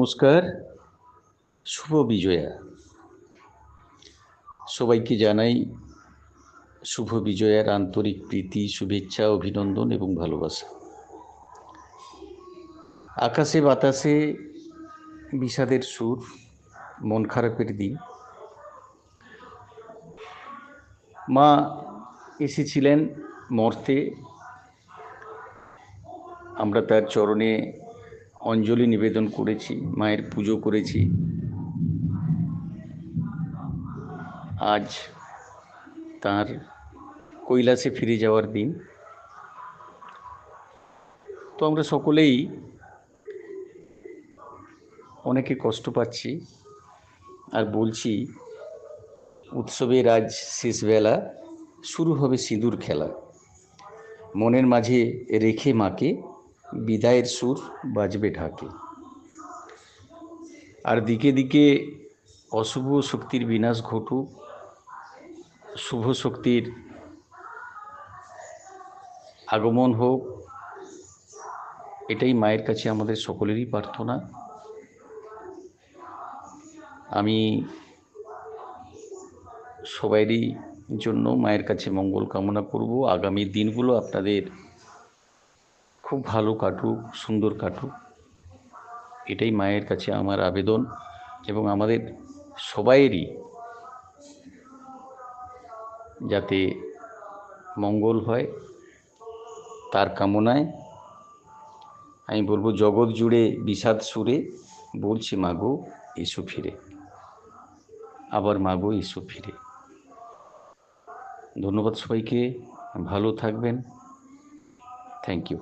নমস্কার, শুভ বিজয়া। সবাইকে জানাই শুভ বিজয়ার আন্তরিক প্রীতি, শুভেচ্ছা, অভিনন্দন এবং ভালোবাসা। আকাশে বাতাসে বিষাদের সুর, মন খারাপের দিন। মা এসেছিলেন মর্তে। আমরা তার চরণে অঞ্জলি নিবেদন করেছি, মায়ের পুজো করেছি। আজ তার কৈলাসে ফিরে যাওয়ার দিন। তো আমরা সকলেই অনেকে কষ্ট পাচ্ছি আর বলছি, উৎসবের আজ শেষবেলা শুরু হবে সিঁদুর খেলা। মনের মাঝে রেখে মাকে বিদায়ের সুর বাজবে ঢাকে। আর দিকে দিকে অশুভ শক্তির বিনাশ ঘটুক, শুভ শক্তির আগমন হোক, এটাই মায়ের কাছে আমাদের সকলেরই প্রার্থনা। আমি সবাইরই জন্য মায়ের কাছে মঙ্গল কামনা করব। আগামী দিনগুলো আপনাদের খুব ভালো কাটুক, সুন্দর কাটুক। এটাই মায়ের কাছে আমার আবেদন এবং আমাদের সবাইয়েরই যাতে মঙ্গল হয় তার কামনায়। আমি বলব, জগৎ জুড়ে বিষাদ সুরে বলছি মাগো এসো ফিরে। আবার মাগো এসো ফিরে। ধন্যবাদ সবাইকে। ভালো থাকবেন। Thank you